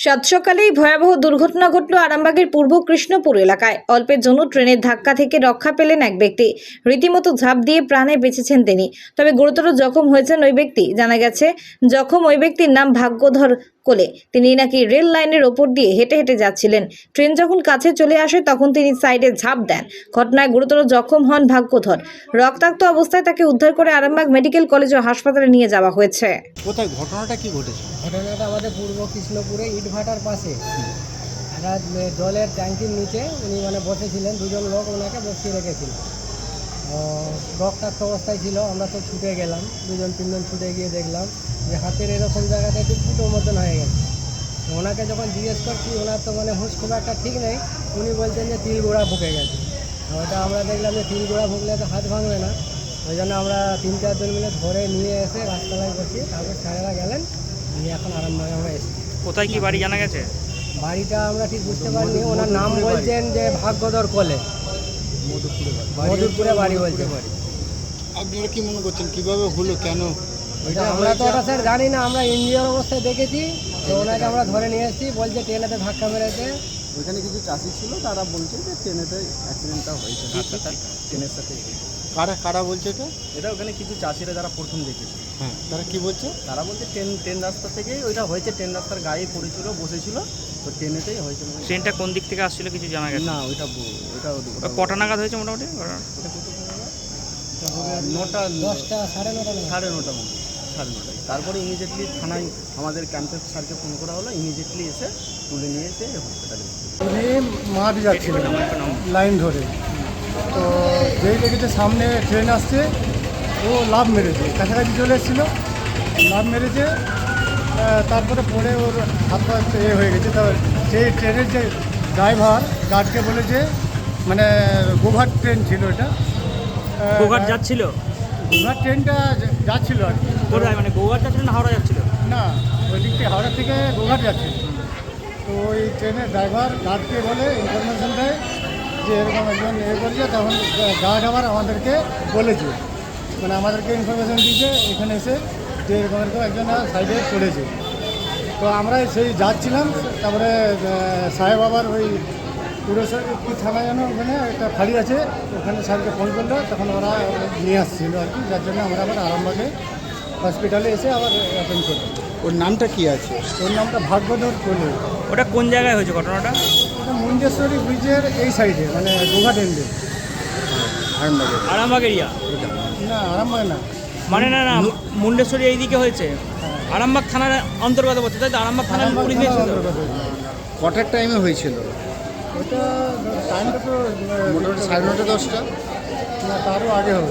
সাত সকালেই ভয়াবহ দুর্ঘটনা ঘটল আরামবাগের পূর্ব কৃষ্ণপুর এলাকায়। অল্পের জন্য ট্রেনের ধাক্কা থেকে রক্ষা পেলেন এক ব্যক্তি। রীতিমতো ঝাঁপ দিয়ে প্রাণে বেঁচেছেন তিনি। তবে গুরুতর জখম হয়েছেন ওই ব্যক্তি। জানা গেছে, জখম ওই ব্যক্তির নাম ভাগ্যধর কোলে। তিনি নাকি রেল লাইনের ওপর দিয়ে হেঁটে হেঁটে যাচ্ছিলেন। ট্রেন যখন কাছে চলে আসে তখন তিনি সাইডে ঝাঁপ দেন। ঘটনায় গুরুতর জখম হন ভাগ্যধর। রক্তাক্ত অবস্থায় তাকে উদ্ধার করে আরামবাগ মেডিকেল কলেজ ও হাসপাতালে নিয়ে যাওয়া হয়েছে। কোথায়? ঘটনাটা কি ঘটেছে? ঘটনাটা আমাদের পূর্ব কৃষ্ণপুরে ইটভাটার পাশে। একটা জলের ট্যাঙ্কির নিচে উনি মানে বসেছিলেন। দুজন লোক ওনাকে বসিয়ে রেখেছিল। ও, রক্তাক্ত অবস্থায় ছিল আমরা তো ছুটে গেলাম দুজন তিনজন ছুটে গিয়ে দেখলাম যে হাতের এরকম জায়গাটা একটু ফুটোর মতন হয়ে গেছে। ওনাকে যখন জিজ্ঞেস করছি ওনার তো মানে হুঁশ খুব একটা ঠিক নেই উনি বলছেন যে তিল গোড়া ফুকে গেছে। ওটা আমরা দেখলাম যে তিল গোড়া ফুকলে তো হাত ভাঙবে না। ওই জন্য আমরা তিন চারজন মিলে ধরে নিয়ে এসে রাস্তায় বসিয়ে তারপর স্যারেরা গেলেন নিয়ে এখন আরামবাগে আমরা এসেছি। কোথায় কি বাড়ি জানা গেছে? বাড়িটা আমরা ঠিক বুঝতে পারিনি ওনার নাম বলছেন যে ভাগ্যধর কোলে। মধুরপুরে বাড়ি। বলছে। আপনারা কি মনে করছেন? কীভাবে হলো? কেন? আমরা তো ওটা স্যার জানি না আমরা ইন্ডিয়ার অবস্থায় দেখেছি তো ওনাকে আমরা ধরে নিয়ে এসেছি বলছে ট্রেনেতে ধাক্কা মেরেছে। ওইখানে কিছু চাষি ছিল তারা বলছে যে ট্রেনেতে অ্যাক্সিডেন্টটা হয়েছে ট্রেনের সাথে। কারা কারা বলছে এটা? এটা ওখানে কিছু চাষিরা যারা প্রথম দেখেছে। হ্যাঁ তারা কি বলছে? তারা বলছে ট্রেন ট্রেন রাস্তা থেকেই ওইটা হয়েছে ট্রেন রাস্তার গায়ে পড়েছিল বসেছিল তো ট্রেনেতেই হয়েছে ট্রেনটা কোন দিক থেকে আসছিল কিছু জানা গেছে? না ওইটা ওইটা ওদিকে। ওটা কটা নাগাদ হয়েছে মোটামুটি? নটা দশটা সাড়ে নটা সাড়ে নটা মনে সাড়ে নটায় তারপরে ইমিডিয়েটলি থানায় আমাদের ক্যাম্পের স্যারকে ফোন করা হলো ইমিডিয়েটলি এসে তুলে নিয়ে এসে হসপিটালে মাঠ যাচ্ছিলেন লাইন ধরে। তো যেই দেখেছে সামনে ট্রেন আসছে ও লাভ মেরেছে। কাছাকাছি চলে এসেছিল লাভ মেরেছে তারপরে পরে ওর হাত পা এ হয়ে গেছে। তো সেই ট্রেনের যে ড্রাইভার গার্ডকে বলেছে মানে গোঘাট ট্রেন ছিল এটা। গোঘাট যাচ্ছিল? গোঘাট ট্রেনটা যাচ্ছিল আর কি। কোথায়? মানে গোঘাট যাচ্ছিল না হাওড়া যাচ্ছিল? না ওই দিক থেকে হাওড়া থেকে গোঘাট যাচ্ছে তো ওই ট্রেনের ড্রাইভার গার্ডকে বলে ইনফরমেশন দেয় যে এরকম একজন এ করছে তখন গার্ড আবার আমাদেরকে বলেছে। মানে আমাদেরকে ইনফরমেশন দিয়েছে এখানে এসে যে এরকম এরকম একজন সাইডে পড়েছে। তো আমরা সেই যাচ্ছিলাম তারপরে সাহেব আবার ওই পুরসভা কি থানা যেন ওখানে একটা ফাঁড়ি আছে ওখানে স্যারকে ফোন করল তখন ওরা নিয়ে আসছিল আর কি যার জন্য আমরা আবার আরামবাগে হসপিটালে এসে আবার অ্যাটেন্ড করি ওর নামটা কি আছে? ওর নামটা ভাগ্যধর কোলে। ওটা কোন জায়গায় হয়েছে ঘটনাটা? ওটা ব্রিজের এই সাইডে মানে গোঘাট এন্ডে আরামবাগে আরামবাগ এরিয়া না আরামবাগ না। মানে না না মুন্ডেশ্বরী এইদিকে হয়েছে। আরামবাগ থানার অন্তর্গত পড়ছে তাই তো আরামবাগ থানার পুলিশ থানার কটার টাইমে হয়েছিল? ওটা টাইমটা তো মোটামুটি সাড়ে নটা দশটা? না তারও আগে হবে।